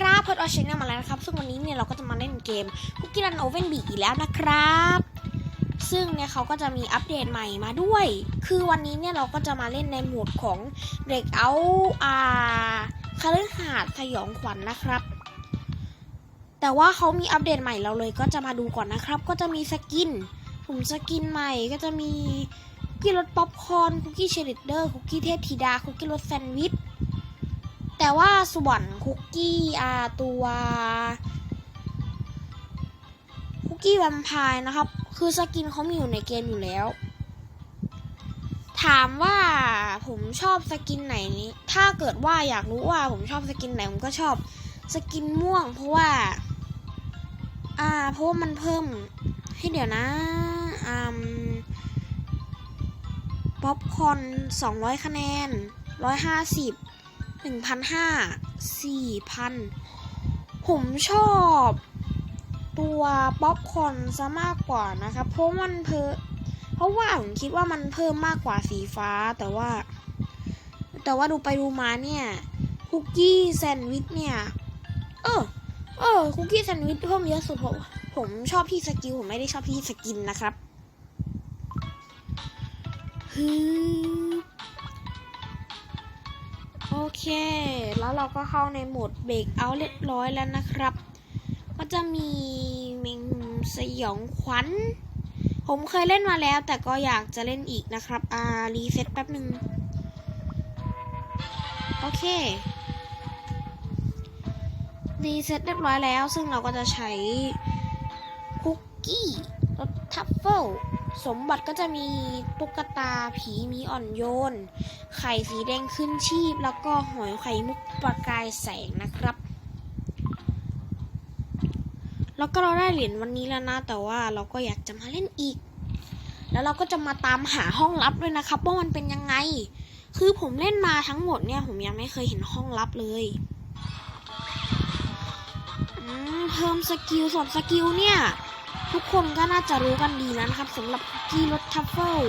ครับเพิร์ดออชแนลมาแล้วนะครับ ซึ่งวันนี้เนี่ยเราก็จะมาเล่นเกมคุกกี้รันโอเวนบีอีกแล้วนะครับ ซึ่งเนี่ยเขาก็จะมีอัปเดตใหม่มาด้วย คือวันนี้เนี่ยเราก็จะมาเล่นในโหมดของเด็กเอาอาคฤหาสน์สยองขวัญนะครับ แต่ว่าเขามีอัปเดตใหม่เราเลยก็จะมาดูก่อนนะครับ ก็จะมีสกินถุงสกินใหม่ก็จะมีคุกกี้รสป๊อปคอร์นคุกกี้เชริดเดอร์คุกกี้เทพธิดาคุกกี้รสแซนด์วิช แต่ว่าส่วนคุกกี้อาตัวคุกกี้แวมไพร์นะครับ คือสกินเขามีอยู่ในเกมอยู่แล้ว ถามว่าผมชอบสกินไหนนี้ ถ้าเกิดว่าอยากรู้ว่าผมชอบสกินไหน ผมก็ชอบสกินม่วง เพราะว่า อ่า เพราะว่ามันเพิ่มให้เดี๋ยวนะอ่าป๊อปคอน200 คะแนน 150 หนึ่งพันห้าสี่พันผมชอบตัวป๊อปคอนซะมากกว่านะครับ เพราะมันเพอเพราะว่าผมคิดว่ามันเพิ่มมากกว่าสีฟ้าแต่ว่า แต่ว่าดูไปดูมาเนี่ยคุกกี้แซนด์วิชเนี่ย เออเออคุกกี้แซนด์วิชเพิ่มเยอะสุดผมผมชอบที่สกิลผมไม่ได้ชอบที่สกินนะครับฮึ เค แล้วเราก็เข้าในโหมดเบรกเอาเรียบร้อยแล้วนะครับ ก็จะมีเมงสยองขวัญ ผมเคยเล่นมาแล้ว แต่ก็อยากจะเล่นอีกนะครับ อ่า รีเซ็ตแป๊บหนึ่งโอเค รีเซ็ตเรียบร้อยแล้ว ซึ่งเราก็จะใช้คุกกี้รสทัฟเฟิล สมบัติก็จะมีตุ๊กตาผีมีอ่อนโยน ไข่สีแดงขึ้นชีพ แล้วก็หอยไข่มุกประกายแสงนะครับ แล้วก็เราได้เหรียญวันนี้แล้วนะ แต่ว่าเราก็อยากจะมาเล่นอีก แล้วเราก็จะมาตามหาห้องลับด้วยนะครับว่ามันเป็นยังไง คือผมเล่นมาทั้งหมดเนี่ยผมยังไม่เคยเห็นห้องลับเลยเพิ่มสกิลส่วนสกิลเนี่ย ทุกคนก็น่าจะรู้กันดีแล้วนะครับสำหรับคุกกี้รสทัฟเฟิล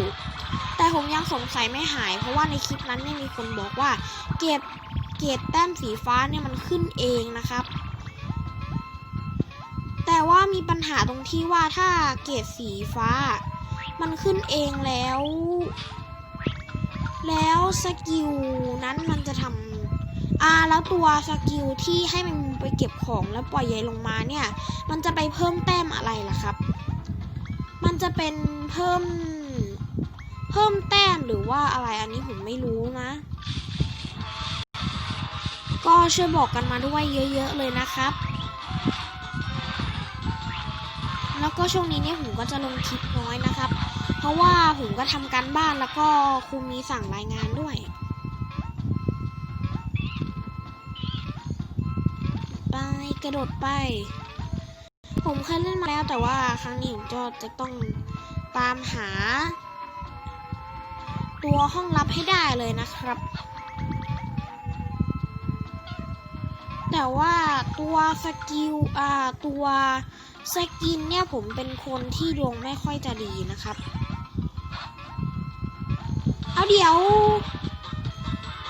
แต่ผมยังสงสัยไม่หาย เพราะว่าในคลิปนั้นเนี่ยมีคนบอกว่า เก็บเกรดแต้มสีฟ้าเนี่ยมันขึ้นเองนะครับ แต่ว่ามีปัญหาตรงที่ว่าถ้าเกรดสีฟ้า มันขึ้นเองแล้ว แล้วสกิลนั้นมันจะทำอ่าแล้วตัวสกิลที่ให้มัน ไปเก็บของแล้วปล่อยใยลงมาเนี่ย มันจะไปเพิ่มแต้มอะไรล่ะครับ มันจะเป็นเพิ่ม เพิ่มแต้มหรือว่าอะไรอันนี้ผมไม่รู้นะ ก็ช่วยบอกกันมาด้วยเยอะ ๆ เลยนะครับแล้วก็ช่วงนี้เนี่ยผมก็จะลงคลิปน้อยนะครับ เพราะว่าผมก็ทำการบ้านแล้วก็ครูมีสั่งรายงานด้วย กระโดดไป ผมเคยเล่นมาแล้วแต่ว่าครั้งนี้ผมก็จะต้องตามหา ตัวห้องลับให้ได้เลยนะครับ แต่ว่าตัวสกิลอ่าตัวสกินเนี่ยผมเป็นคนที่ดวงไม่ค่อยจะดีนะครับ เอาเดี๋ยว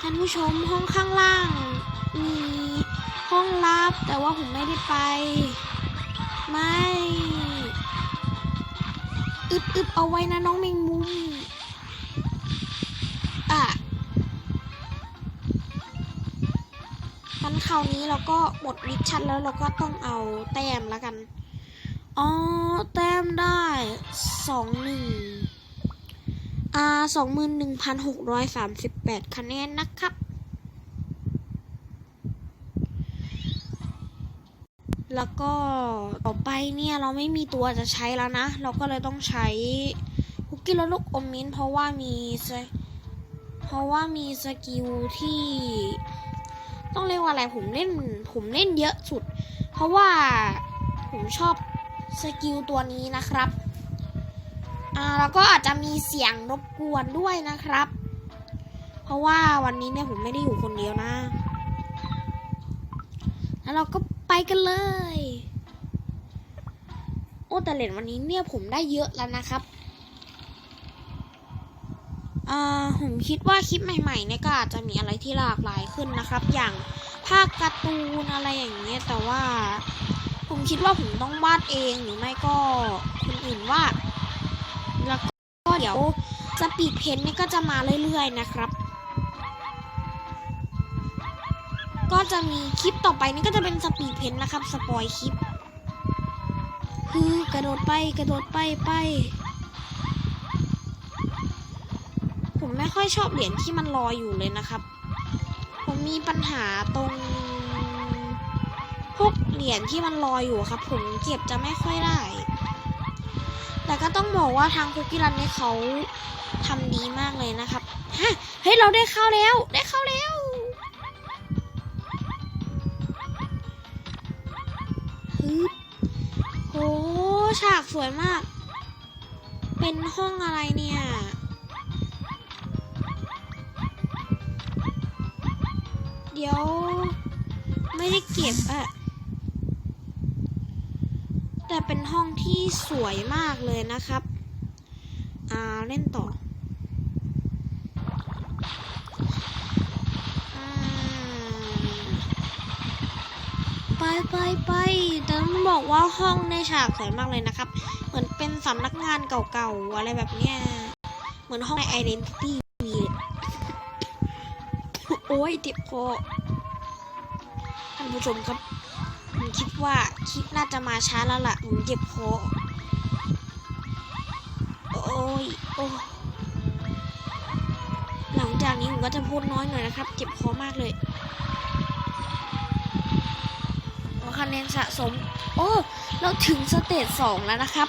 ท่านผู้ชมห้องข้างล่างมี ห้องลับ แต่ว่าผมไม่ได้ไป ไม่อึบอึบเอาไว้นะน้องแมงมุมอะงั้นคราวนี้เราก็หมดมิชชั่นแล้วเราก็ต้องเอาแต้มแล้วกัน อ๋อ แต้มได้สองหนึ่งอ่าสองหมื่นหนึ่งพันหกร้อยสามสิบแปดคะแนนนะครับ แล้วก็ต่อไปเนี่ยเราไม่มีตัวจะใช้แล้วนะ เราก็เลยต้องใช้คุกกี้รสลูกอมมิ้นเพราะว่ามีสเพราะว่ามีสกิลที่ ต้องเรียกว่าอะไรผมเล่นผมเล่นเยอะสุด เพราะว่าผมชอบสกิลตัวนี้นะครับอ่าแล้วก็อาจจะมีเสียงรบกวนด้วยนะครับ เพราะว่าวันนี้เนี่ยผมไม่ได้อยู่คนเดียวนะ แล้วเราก็ไปกันเลย โอ้แต่เหรียญวันนี้เนี่ยผมได้เยอะแล้วนะครับอ่าผมคิดว่าคลิปใหม่ๆเนี่ยก็อาจจะมีอะไรที่หลากหลายขึ้นนะครับ อย่างภาคการ์ตูนอะไรอย่างเงี้ยแต่ว่า ผมคิดว่าผมต้องวาดเองหรือไม่ก็คนอื่นวาดแล้วก็เดี๋ยวสปีดเพนนี่ก็จะมาเรื่อยๆนะครับ ก็จะมีคลิปต่อไปนี่ก็จะเป็นสปีดเพนนะครับ สปอยคลิปคือกระโดดไปกระโดดไปไป ผมไม่ค่อยชอบเหรียญที่มันลอยอยู่เลยนะครับ ผมมีปัญหาตรง พวกเหรียญที่มันลอยอยู่ครับ ผมเก็บจะไม่ค่อยได้ แต่ก็ต้องบอกว่าทางคุกกี้รันเนี่ยเขาทำดีมากเลยนะครับฮะเฮ้ยเราได้เข้าแล้ว ได้เข้าแล้ว ฮึบโหฉากสวยมาก เป็นห้องอะไรเนี่ยเดี๋ยว ไม่ได้เก็บอะแต่เป็นห้องที่สวยมากเลยนะครับ อ่า เล่นต่อ อ่า ไปไปไปแต่ต้องบอกว่าห้องในฉากสวยมากเลยนะครับ เหมือนเป็นสำนักงานเก่าๆ อะไรแบบเนี้ย เหมือนห้องใน Identity โอ้ยเจ็บคอท่านผู้ชมครับ ผมคิดว่าคลิปน่าจะมาช้าแล้วล่ะ ผมเจ็บคอโอ้ยโอ้หลังจากนี้ผมก็จะพูดน้อยหน่อยนะครับ เจ็บคอมากเลย คะแนนสะสม โอ้ เราถึงสเตจสองแล้วนะครับ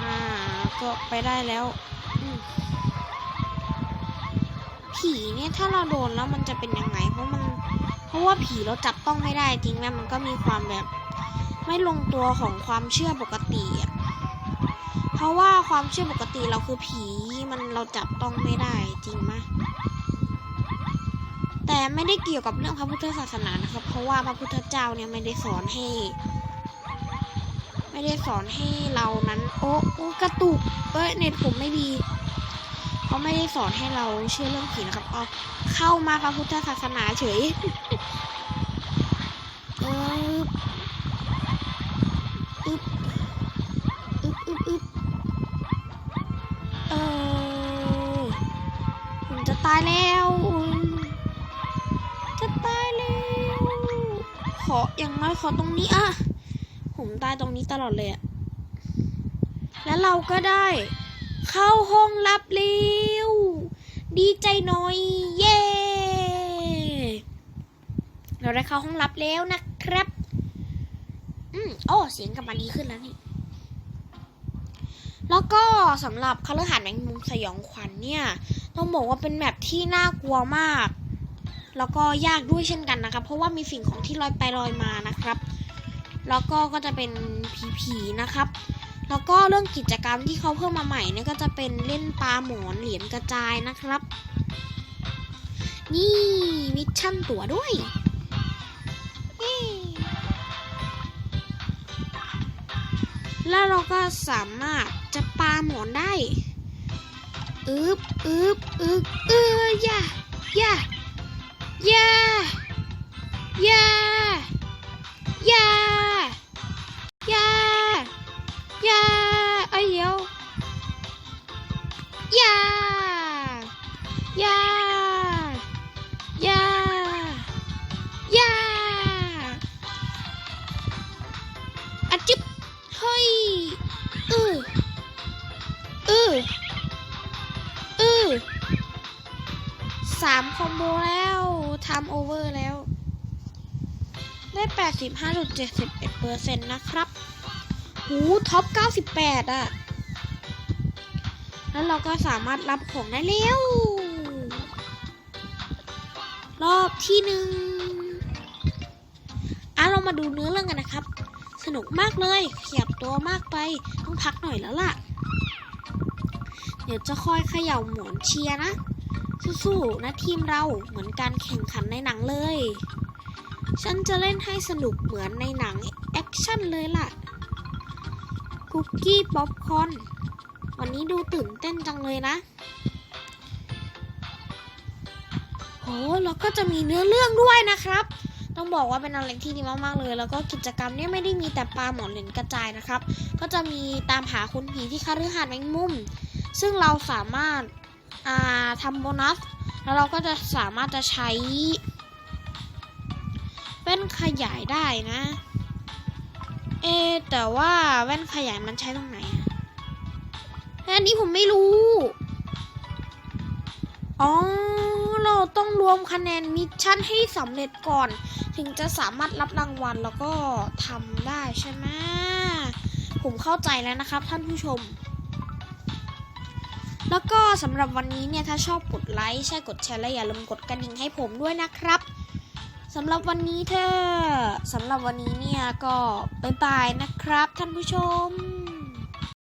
อ่า ก็ไปได้แล้วอืมผีเนี่ยถ้าเราโดนแล้วมันจะเป็นยังไง เพราะมัน เพราะว่าผีเราจับต้องไม่ได้จริงไหมมันก็มีความแบบ ไม่ลงตัวของความเชื่อปกติอะเพราะว่าความเชื่อปกติเราคือผีมันเราจับต้องไม่ได้จริงไหม แต่ไม่ได้เกี่ยวกับเรื่องพระพุทธศาสนานะครับ เพราะว่าพระพุทธเจ้าเนี่ยไม่ได้สอนให้ ไม่ได้สอนให้เรานั้น โอ้โอ้กระตุกเอ้ยเน็ตผมไม่ดีเขาไม่ได้สอนให้เราเชื่อเรื่องผีนะครับเอาเข้ามาพระพุทธศาสนาเฉย ออย่างน้อยขอตรงนี้อะผมตายตรงนี้ตลอดเลยอะแล้วเราก็ได้ เข้าห้องลับเร็ว ดีใจน่อย เย้เราได้เข้าห้องลับแล้วนะครับ อืมโอ้ เสียงกลับมาดีขึ้นแล้วนี่ แล้วก็สำหรับคฤหานแมงมุมสยองขวัญเนี่ย ต้องบอกว่าเป็นแมปที่น่ากลัวมาก แล้วก็ยากด้วยเช่นกันนะครับ เพราะว่ามีสิ่งของที่ลอยไปลอยมานะครับ แล้วก็ก็จะเป็นผีๆนะครับ แล้วก็เรื่องกิจกรรมที่เขาเพิ่มมาใหม่เนี่ยก็จะเป็นเล่นปลาหมอนเหรียญกระจายนะครับ นี่มิชชั่นตั๋วด้วยแล้วเราก็สามารถจะปาหมอนได้ อึบอึบอึบเออย่าย่า ย่าย่าย่าย่าย่าเอ้ยเดี๋ยว สามคอมโบแล้วทำโอเวอร์แล้ว ได้แปดสิบห้าจุดเจ็ดสิบเอ็ดเปอร์เซ็นต์นะครับ หูท็อปเก้าสิบแปดอะแล้วเราก็สามารถรับของได้แล้วรอบที่หนึ่งอะเรามาดูเนื้อเรื่องกันนะครับ สนุกมากเลยขยับตัวมากไป ต้องพักหน่อยแล้วล่ะ เดี๋ยวจะคอยเขย่าหมอนเชียร์นะ สู้ๆนะทีมเราเหมือนการแข่งขันในหนังเลย ฉันจะเล่นให้สนุกเหมือนในหนังแอคชั่นเลยล่ะ คุกกี้ป๊อปคอน วันนี้ดูตื่นเต้นจังเลยนะโหแล้วก็จะมีเนื้อเรื่องด้วยนะครับ ต้องบอกว่าเป็นอะไรที่ดีมากๆเลย แล้วก็กิจกรรมเนี่ยไม่ได้มีแต่ปลาหมอนเหรียญกระจายนะครับ ก็จะมีตามหาคุณผีที่คฤหาสน์แมงมุม ซึ่งเราสามารถ ทำโบนัส แล้วเราก็จะสามารถจะใช้แว่นขยายได้นะ เอ แต่ว่าแว่นขยายมันใช้ตรงไหนอะอันนี้ผมไม่รู้ อ๋อ เราต้องรวมคะแนนมิชชั่นให้สำเร็จก่อน ถึงจะสามารถรับรางวัลแล้วก็ทำได้ใช่ไหมผมเข้าใจแล้วนะครับท่านผู้ชม แล้วก็สำหรับวันนี้เนี่ยถ้าชอบกดไลค์ใช่กดแชร์และอย่าลืมกดกระดิ่งให้ผมด้วยนะครับสำหรับวันนี้เธอสำหรับวันนี้เนี่ยก็บ๊ายบายนะครับท่านผู้ชม